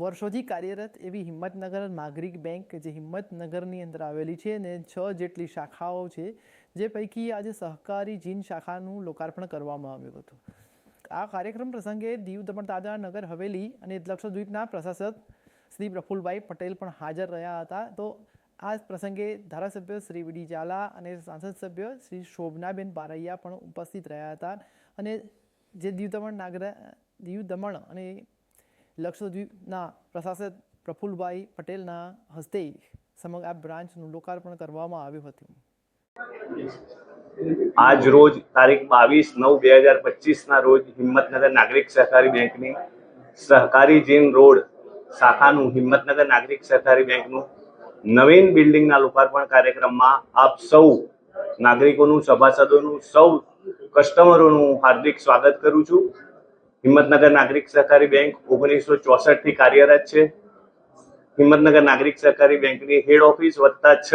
વર્ષોથી કાર્યરત એવી હિંમતનગર નાગરિક બેંક જે હિંમતનગરની અંદર આવેલી છે અને છ જેટલી શાખાઓ છે, જે પૈકી આજે સહકારી જીન શાખાનું લોકાર્પણ કરવામાં આવ્યું હતું. આ કાર્યક્રમ પ્રસંગે દીવ દમણ દાદરા નગર હવેલી અને લક્ષદ્વીપના પ્રશાસક શ્રી પ્રફુલભાઈ પટેલ પણ હાજર રહ્યા હતા. તો આ પ્રસંગે ધારાસભ્ય શ્રી વીડી ઝાલા અને સાંસદ સભ્ય શ્રી શોભનાબેન બારૈયા પણ ઉપસ્થિત રહ્યા હતા અને જે દીવ દમણ નાગરા, દીવ દમણ અને લક્ષદ્વીપના પ્રશાસક પ્રફુલભાઈ પટેલના હસ્તે સમગ્ર આ બ્રાન્ચનું લોકાર્પણ કરવામાં આવ્યું હતું. આજ રોજ તારીખ બાવીસ નવ બે હજાર પચીસના રોજ હિંમતનગર નાગરિક સહકારી બેંકની સહકારી જીન રોડ શાખાનું હિંમતનગર નાગરિક સહકારી બેંકનું નવીન બિલ્ડિંગના લોકાર્પણ કાર્યક્રમમાં આપ સૌ નાગરિકોનું, સભાસદોનું, સૌ કસ્ટમરોનું હાર્દિક સ્વાગત કરું છું. હિંમતનગર નાગરિક સહકારી બેંક ઓગણીસો ચોસઠથી કાર્યરત છે. હિંમતનગર નાગરિક સહકારી બેંકની હેડ ઓફિસ વત્તા છ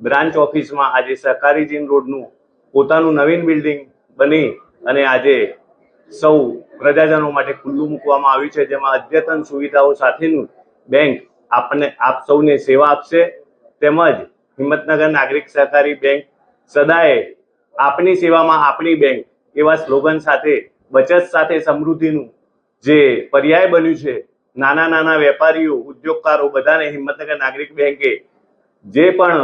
બ્રાન્ચ ઓફિસમાં આજે સહકારી જીન રોડનું પોતાનું નવીન બિલ્ડિંગ બની અને આજે સૌ પ્રજાજનો માટે ખુલ્લું મૂકવામાં આવ્યું છે, જેમાં અદ્યતન સુવિધાઓ સાથેનું બેંક આપણને આપ સૌને સેવા આપશે. તેમજ હિંમતનગર નાગરિક સહકારી બેંક સદાય આપની સેવામાં આપણી બેંક એવા સ્લોગન સાથે બચત સાથે સમૃદ્ધિનું જે પર્યાય બન્યું છે, નાના નાના વેપારીઓ, ઉદ્યોગકારો બધાને હિંમતનગર નાગરિક બેંકે જે પણ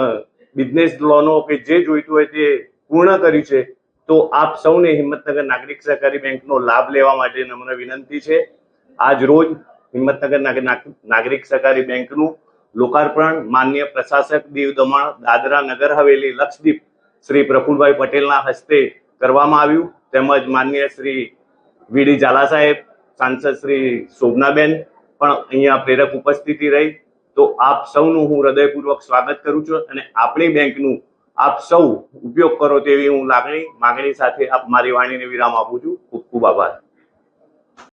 બિઝનેસ લોનો કે જે જોઈતું હોય તે પૂર્ણ કર્યું છે, તો આપ સૌને હિંમતનગર નાગરિક સહકારી બેંકનો લાભ લેવા માટે નમ્ર વિનંતી છે. આજ રોજ હિંમતનગર નાગ- નાગ- નાગરિક સહકારી બેંકનું લોકાર્પણ માન્ય પ્રશાસક દીવ દમણ દાદરા નગર હવેલી લક્ષદ્વીપ શ્રી પ્રફુલભાઈ પટેલના હસ્તે કરવામાં આવ્યું. તેમજ માનનીય શ્રી વીડી ઝાલા સાહેબ, સાંસદ શ્રી શોભનાબેન પણ અહીંયા પ્રેરક ઉપસ્થિતિ રહી. તો આપ સૌનું હું હૃદયપૂર્વક સ્વાગત કરું છું અને આપણી બેંકનું આપ સૌ ઉપયોગ કરો તેવી હું લાગણી, માગણી સાથે આપ મારી વાણીને વિરામ આપું છું. ખૂબ ખૂબ આભાર.